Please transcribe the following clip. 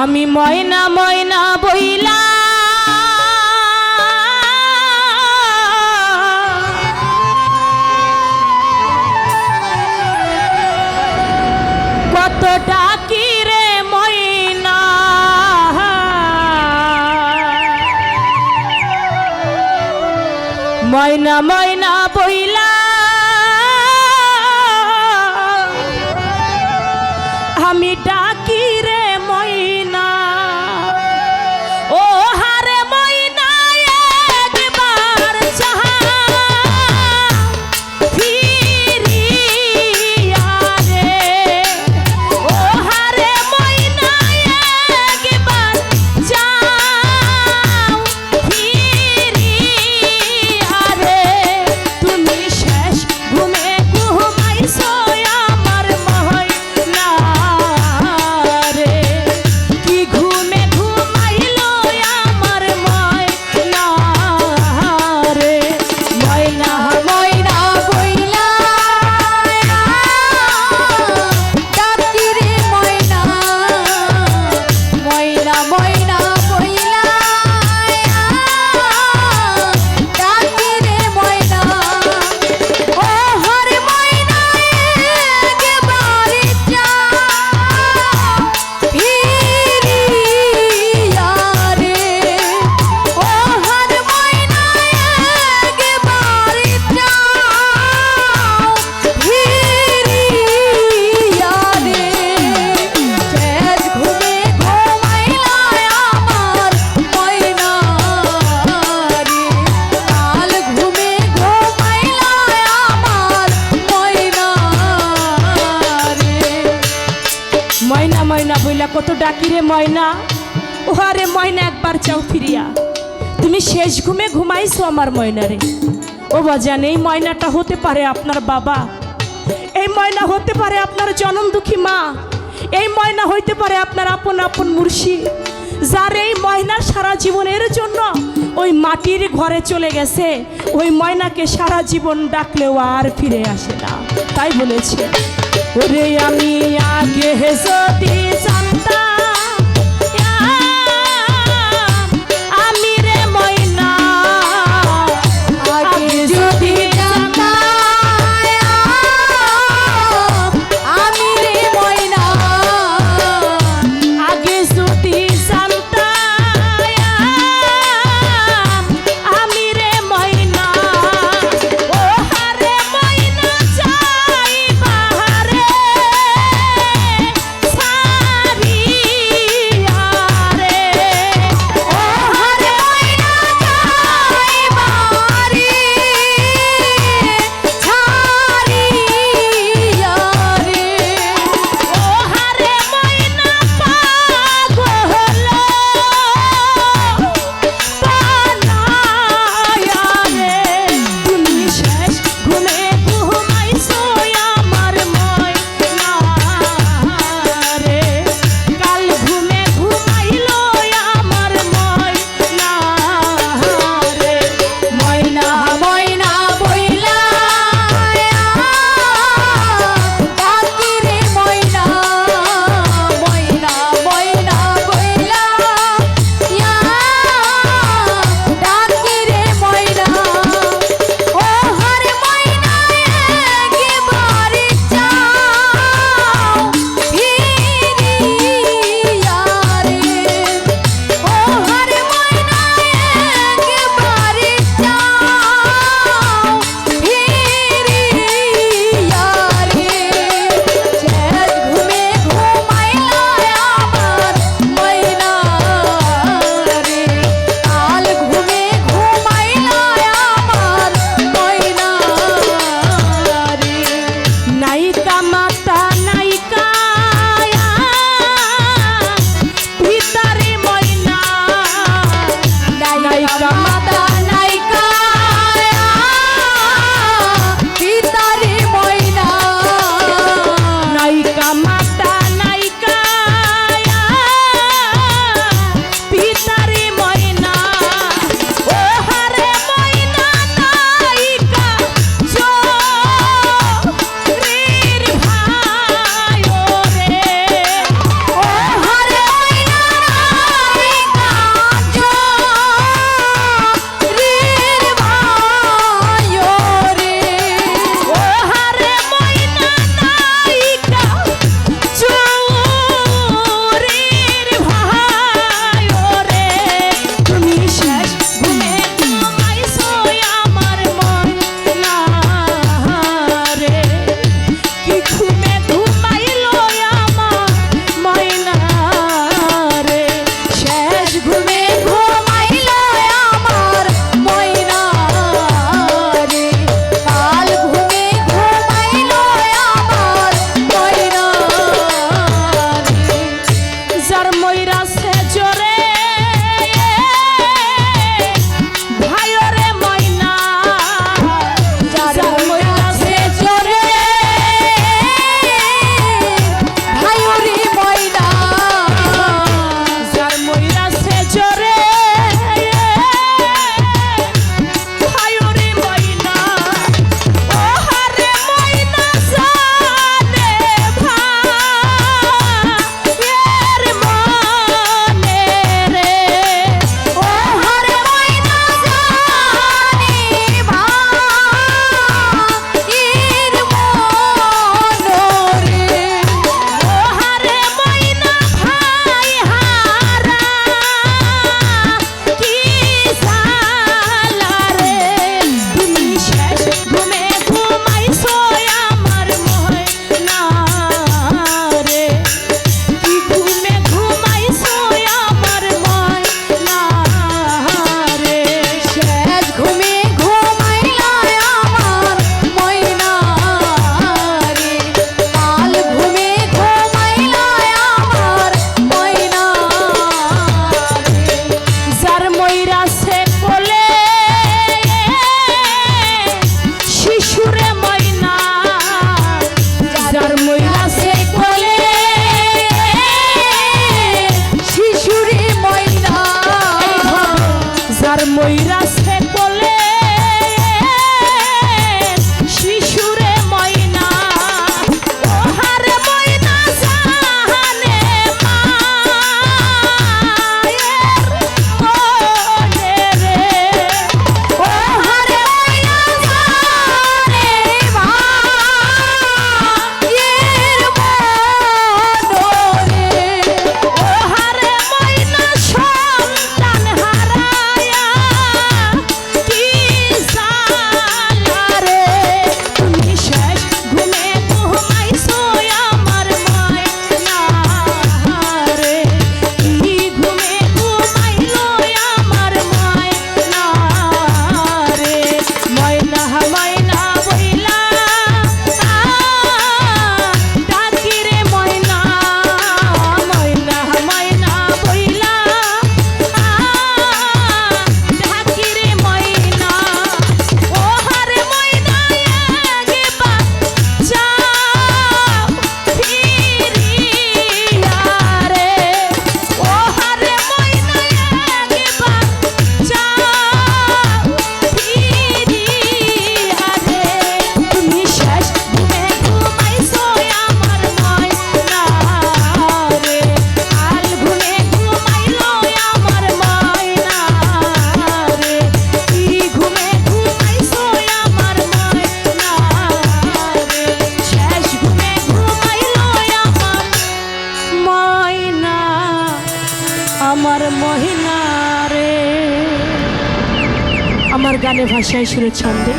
আমি ময়না ময়না বইলা। কত ডাকি রে ময়না? ময়না ময়না বইলা। ময়না কত ডাকি রে ময়না? ওহারে ময়না, একবার চাও ফিরিয়া। তুমি শেষ ঘুমে ঘুমাইছো আমার ময়না রে। ও বাজান, এই ময়নাটা হতে পারে আপনার বাবা। এই ময়না হতে পারে আপনার জনম দুঃখী মা। এই ময়না হইতে পারে আপনার আপন আপন মুর্শি। যার এই ময়না সারা জীবনের জন্য ওই মাটির ঘরে চলে গেছে, ওই ময়নাকে সারা জীবন ডাকলেও আর ফিরে আসে না। তাই বলেছে ওরে আমি আগে যদি জানতাম মাতা গানে ভাষায় সুরের ছন্দে।